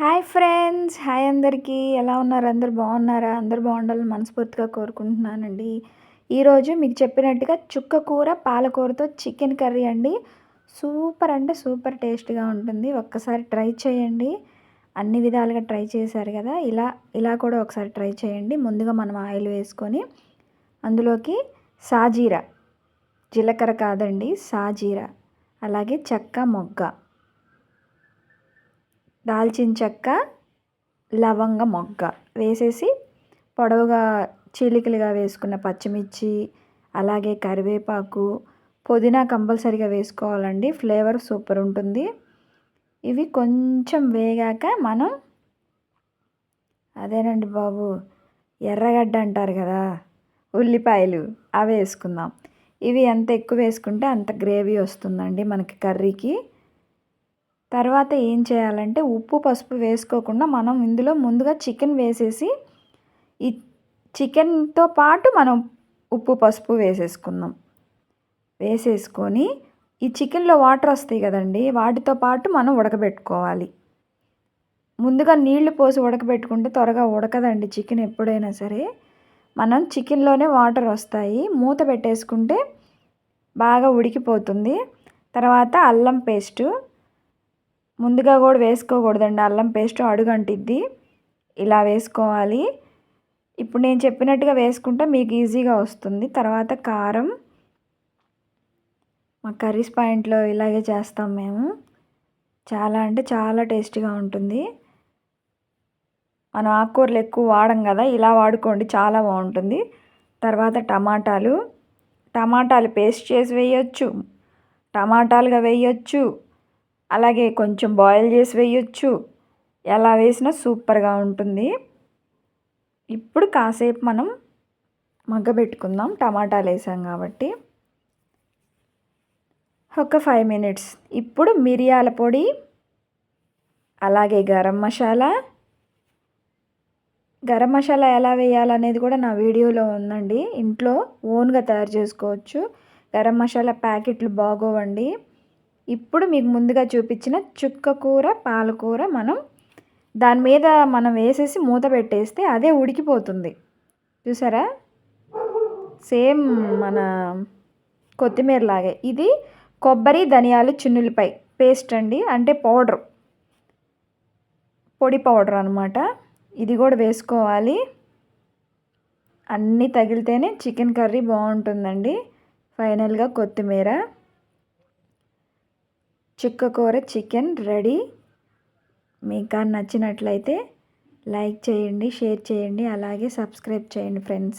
Hi friends hi అందరికీ. ఎలా ఉన్నారు? అందరు బాగున్నారా? అందరు బాగుండాలని మనస్ఫూర్తిగా కోరుకుంటున్నానండి. ఈరోజు మీకు చెప్పినట్టుగా చుక్క కూర పాలకూరతో చికెన్ కర్రీ అండి. సూపర్ అంటే సూపర్ టేస్ట్గా ఉంటుంది. ఒక్కసారి ట్రై చేయండి. అన్ని విధాలుగా ట్రై చేశారు కదా. ఇలా ఇలా కూడా ఒకసారి ట్రై చేయండి. ముందుగా మనం ఆయిల్ వేసుకొని అందులోకి సాజీరా. జీలకర్ర కాదండి సాజీరా. అలాగే చెక్క మొగ్గ. దాల్చిన చెక్క లవంగ మొగ్గ వేసేసి పొడవుగా చీలికలుగా వేసుకున్న పచ్చిమిర్చి అలాగే కరివేపాకు పుదీనా కంపల్సరీగా వేసుకోవాలండి. ఫ్లేవర్ సూపర్ ఉంటుంది. ఇవి కొంచెం వేగాక మనం అదేనండి బాబు ఎర్రగడ్డ అంటారు కదా ఉల్లిపాయలు అవి వేసుకుందాం. ఇవి ఎంత ఎక్కువ వేసుకుంటే అంత గ్రేవీ వస్తుందండి మనకి కర్రీకి. తర్వాత ఏం చేయాలంటే ఉప్పు పసుపు వేసుకోకుండా మనం ఇందులో ముందుగా చికెన్ వేసేసి ఈ చికెన్తో పాటు మనం ఉప్పు పసుపు వేసేసుకుందాం. వేసేసుకొని ఈ చికెన్లో వాటర్ వస్తాయి కదండి వాటితో పాటు మనం ఉడకబెట్టుకోవాలి. ముందుగా నీళ్ళు పోసి ఉడకబెట్టుకుంటే త్వరగా ఉడకదండి చికెన్ ఎప్పుడైనా సరే. మనం చికెన్లోనే వాటర్ వస్తాయి మూత పెట్టేసుకుంటే బాగా ఉడికిపోతుంది. తర్వాత అల్లం పేస్టు ముందుగా కూడా వేసుకోకూడదండి. అల్లం పేస్ట్ అడుగంటిద్ది. ఇలా వేసుకోవాలి. ఇప్పుడు నేను చెప్పినట్టుగా వేసుకుంటే మీకు ఈజీగా వస్తుంది. తర్వాత కారం. మా కర్రీస్ పాయింట్లో ఇలాగే చేస్తాం మేము. చాలా అంటే చాలా టేస్టీగా ఉంటుంది. మనం ఆకుకూరలు ఎక్కువ వాడం కదా ఇలా వాడుకోండి చాలా బాగుంటుంది. తర్వాత టమాటాలు. టమాటాలు పేస్ట్ చేసి వేయచ్చు. టమాటాలుగా వేయచ్చు. అలాగే కొంచెం బాయిల్ చేసి వేయచ్చు. ఎలా వేసినా సూపర్గా ఉంటుంది. ఇప్పుడు కాసేపు మనం మగ్గబెట్టుకుందాం టమాటాలు వేసాం కాబట్టి. ఒక ఫైవ్ మినిట్స్. ఇప్పుడు మిరియాల పొడి అలాగే గరం మసాలా. గరం మసాలా ఎలా వేయాలనేది కూడా నా వీడియోలో ఉందండి. ఇంట్లో ఓన్గా తయారు చేసుకోవచ్చు. గరం మసాలా ప్యాకెట్లు బాగోవండి. ఇప్పుడు మీకు ముందుగా చూపించిన చుక్క కూర పాలకూర మనం దాని మీద మనం వేసేసి మూత పెట్టేస్తే అదే ఉడికిపోతుంది. చూసారా? సేమ్ మన కొత్తిమీర లాగే. ఇది కొబ్బరి ధనియాలు చిన్నులపై పేస్ట్ అండి. అంటే పౌడర్. పొడి పౌడర్ అనమాట ఇది కూడా వేసుకోవాలి. అన్నీ తగిలితేనే చికెన్ కర్రీ బాగుంటుందండి. ఫైనల్గా కొత్తిమీర. చుక్కకూర చికెన్ రెడీ. మీకు నచ్చినట్లయితే లైక్ చేయండి షేర్ చేయండి అలాగే సబ్స్క్రైబ్ చేయండి ఫ్రెండ్స్.